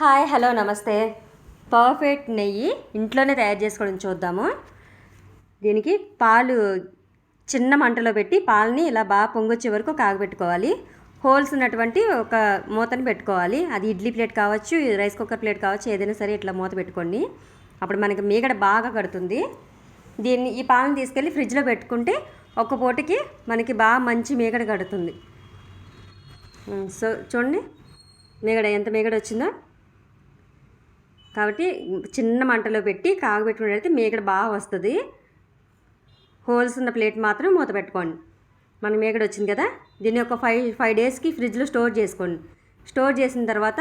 Hi hello నమస్తే. Perfect నెయ్యి ఇంట్లోనే తయారు చేసుకోవడం చూద్దాము. దీనికి పాలు చిన్న మంటలో పెట్టి పాలని ఇలా బాగా పొంగొచ్చే వరకు కాగబెట్టుకోవాలి. హోల్స్ ఉన్నటువంటి ఒక మూతని పెట్టుకోవాలి. అది ఇడ్లీ ప్లేట్ కావచ్చు రైస్ కుక్కర్ ప్లేట్ కావచ్చు ఏదైనా సరే ఇట్లా మూత పెట్టుకోండి. అప్పుడు మనకి మీగడ బాగా కడుతుంది. దీన్ని ఈ పాలను తీసుకెళ్ళి ఫ్రిడ్జ్లో పెట్టుకుంటే ఒక్క పూటకి మనకి బాగా మంచి మీగడ కడుతుంది. సో చూడండి. మీగడ ఎంత మీగడ వచ్చిందో. కాబట్టి చిన్న మంటలో పెట్టి కాగబెట్టుకున్నట్టయితే మేకడ బాగా వస్తుంది. హోల్స్ ఉన్న ప్లేట్ మాత్రం మూత పెట్టుకోండి. మన మీగడ వచ్చింది కదా దీన్ని ఒక ఫైవ్ ఫైవ్ డేస్కి ఫ్రిడ్జ్లో స్టోర్ చేసుకోండి. స్టోర్ చేసిన తర్వాత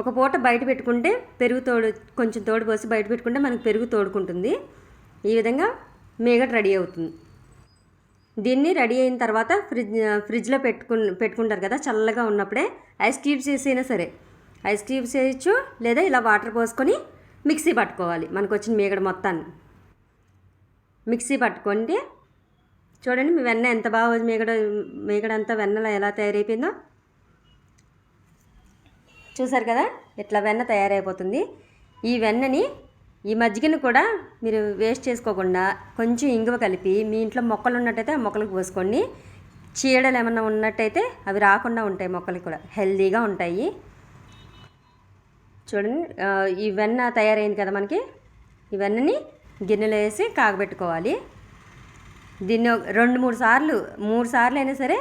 ఒక పూట బయట పెట్టుకుంటే పెరుగు తోడు కొంచెం తోడు పోసి బయట పెట్టుకుంటే మనకు పెరుగు తోడుకుంటుంది. ఈ విధంగా మీగడ రెడీ అవుతుంది. దీన్ని రెడీ అయిన తర్వాత ఫ్రిడ్జ్ ఫ్రిడ్జ్లో పెట్టుకు పెట్టుకుంటారు కదా చల్లగా ఉన్నప్పుడే ఐస్ క్యూబ్స్ వేసైనా సరే ఐస్ క్యూబ్స్ వేయచ్చు లేదా ఇలా వాటర్ పోసుకొని మిక్సీ పట్టుకోవాలి. మనకు వచ్చిన మీగడ మొత్తాన్ని. మిక్సీ పట్టుకోండి చూడండి మీ వెన్న ఎంత బాగా మీగడ మీగడ అంతా వెన్నలా ఎలా తయారైపోయిందో. చూసారు కదా ఇట్లా వెన్న తయారైపోతుంది. ఈ వెన్నని ఈ మజ్జిగను కూడా మీరు వేస్ట్ చేసుకోకుండా కొంచెం ఇంగువ కలిపి మీ ఇంట్లో మొక్కలు ఉన్నట్టయితే ఆ మొక్కలకు పోసుకోండి చీడలు ఏమన్నా ఉన్నట్టయితే అవి రాకుండా ఉంటాయి మొక్కలు కూడా. హెల్దీగా ఉంటాయి. చూడండి. ఈ వెన్న తయారైంది కదా మనకి? ఈ వెన్నని గిన్నెలో వేసి కాగబెట్టుకోవాలి. దీన్ని రెండు మూడు సార్లు మూడు సార్లు అయినా సరే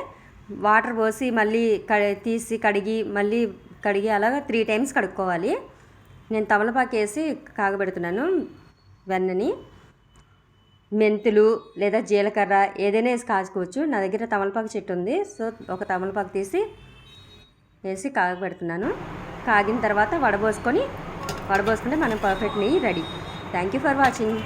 వాటర్ పోసి మళ్ళీ కడి తీసి కడిగి మళ్ళీ కడిగి అలాగా త్రీ టైమ్స్ కడుక్కోవాలి. నేను తమలపాకు వేసి కాగబెడుతున్నాను వెన్నని. మెంతులు లేదా జీలకర్ర ఏదైనా వేసి కాచుకోవచ్చు. నా దగ్గర తమలపాకు చెట్టు ఉంది. సో ఒక తమలపాకు తీసి వేసి కాగబెడుతున్నాను. కాగిన తర్వాత వడబోసుకొని వడబోసుకుంటే మనం పర్ఫెక్ట్ నెయ్యి ready. Thank you for watching